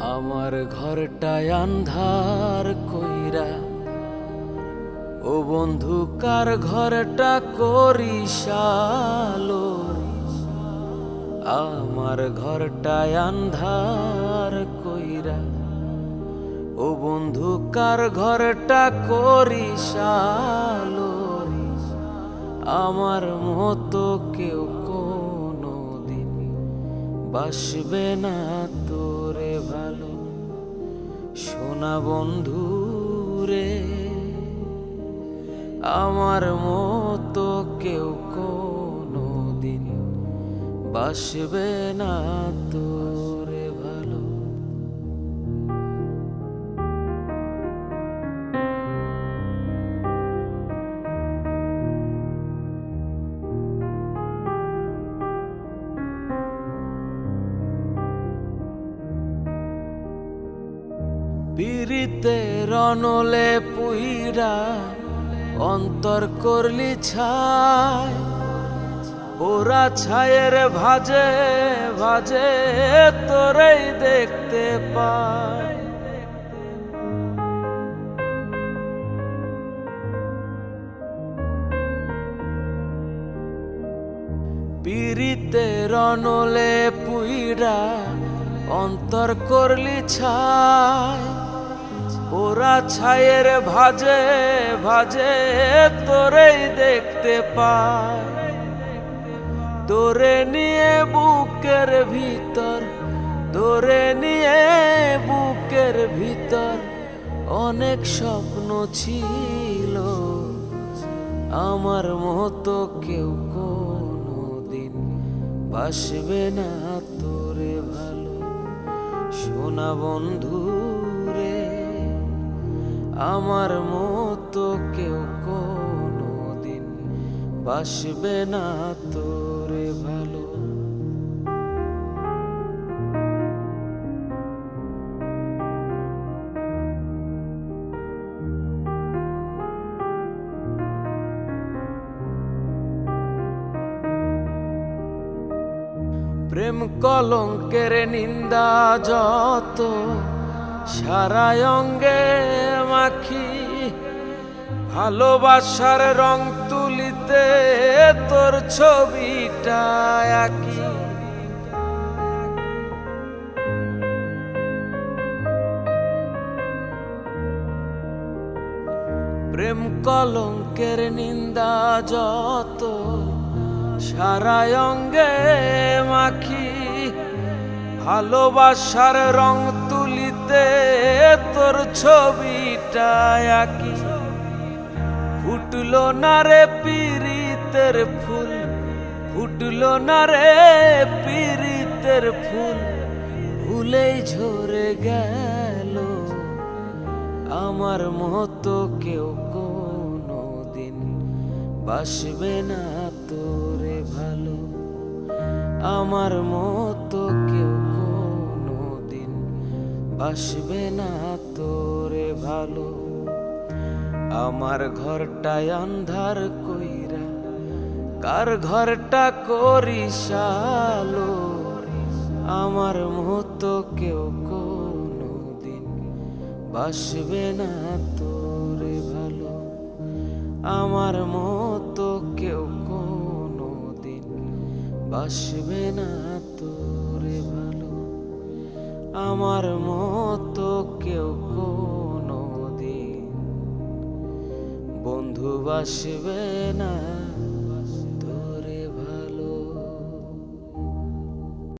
আমার ঘরটায় আন্ধার কইরা, ও বন্ধু, কার ঘরটা করিসালো আমার ঘরটায় আন্ধার কইরা, ও বন্ধু, কার ঘরটা করিসালো আমার মতো কেউ দিন বাসবে না তোরে ভালো। সোনা বন্ধু রে আমার মতো কেউ কোনো দিন বাসবে না তোরে পিরিতে রনলে পুইরা অন্তর করলি ছায় ওরা ছায়ের ভাজে ভাজে তোরেই দেখতে পায় পিরিতে রনলে পুইরা অন্তর করলি ছায় ওরা ছায়ের ভাজে ভাজে তোরেই দেখতে পায়। তোরে নিয়ে বুকের ভিতর, তোরে নিয়ে বুকের ভিতর অনেক স্বপ্ন ছিল। আমার মতো কেউ কোনো দিন বাসবে না তোরে ভালো। সোনা বন্ধু আমার মতো কেউ কোনো দিন বাসবে না তোরে ভালো। প্রেম কলঙ্কের নিন্দা যত সারা অঙ্গে মাখি, ভালোবাসার রং তুলিতে তোর ছবিটা আঁকি। প্রেম কলঙ্কের নিন্দা যত সারা অঙ্গে মাখি, ভালোবাসার রং তুলিতে তোর ছবিটা আঁকি। ফুটলো না রে পিরিতের ফুল, ফুটলো না রে পিরিতের ফুল। ভুলেই ঝরে গেল আমার মতো কেউ কোনো দিন বাসবে না তোরে ভালো, আমার মতো বাসবে না তোরে ভালো। আমার ঘরটায় আন্ধার কইরা কার ঘরটা করিসালো? আমার মতো কেউ কোনো দিন বাসবে না তোরে ভালো। আমার মতো কেউ কোনো দিন বাসবে না তোরে ভালো। আমার মতো বন্ধু বাসবে না।